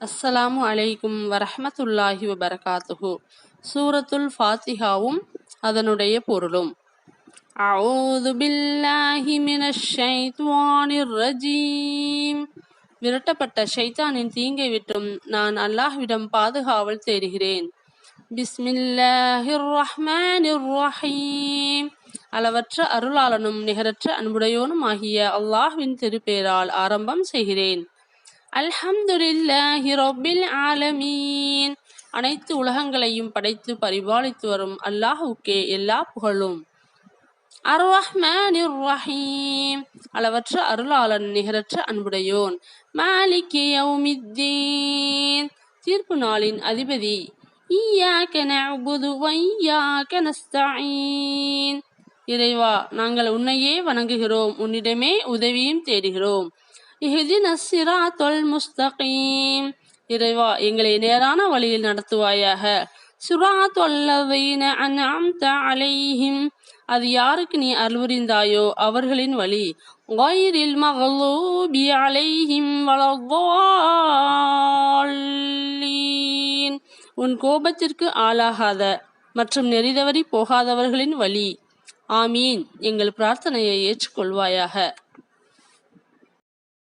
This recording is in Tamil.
அஸ்ஸலாமு அலைக்கும் வரஹமத்துல்லாஹி வபரகாத்துஹு. சூரத்துல் ஃபாத்திஹாவும் அதனுடைய பொருளும். அவுது பில்லாஹி மினஷ் ஷைத்வானிர் ரஜீம். விரட்டப்பட்ட ஷைத்தானின் தீங்கை விட்டும் நான் அல்லாஹ்விடம் பாதுகாவல் தேடுகிறேன். பிஸ்மில்லாஹிர் ரஹ்மானிர் ரஹீம். அளவற்ற அருளாளனும் நிகரற்ற அன்புடையோனும் ஆகிய அல்லாஹ்வின் திருப்பேரால் ஆரம்பம் செய்கிறேன். அல்ஹம்துலில்லாஹி ரப்பில் ஆலமீன். அனைத்து உலகங்களையும் படைத்து பரிபாலித்து வரும் அல்லாஹுக்கே எல்லா புகழும். அர் ரஹீம். அளவற்ற அருளாளன் நிகரற்ற அன்புடையோன். மாலிகி யௌமித்தீன். தீர்ப்பு நாளின் அதிபதி ஈயாக்க நஅபுது வ நஸ்தஈன். இறைவா நாங்கள் உன்னையே வணங்குகிறோம். உன்னிடமே உதவியும் தேடுகிறோம். இஹிதின சிராத்தொல் முஸ்தகீம். இறைவா எங்களை நேரான வழியில் நடத்துவாயாக. சுராத்தொல்லவீன அன்அம்த அலைஹிம். அது யாருக்கு நீ அருள்புரிந்தாயோ அவர்களின் வழி. غيرில் மகளூபி அலைஹிம் வளவாளீன் உன் கோபத்திற்கு ஆளாகாத மற்றும் நெறிதவறி போகாதவர்களின் வழி. ஆமீன். எங்கள் பிரார்த்தனையை ஏற்றுக்கொள்வாயாக.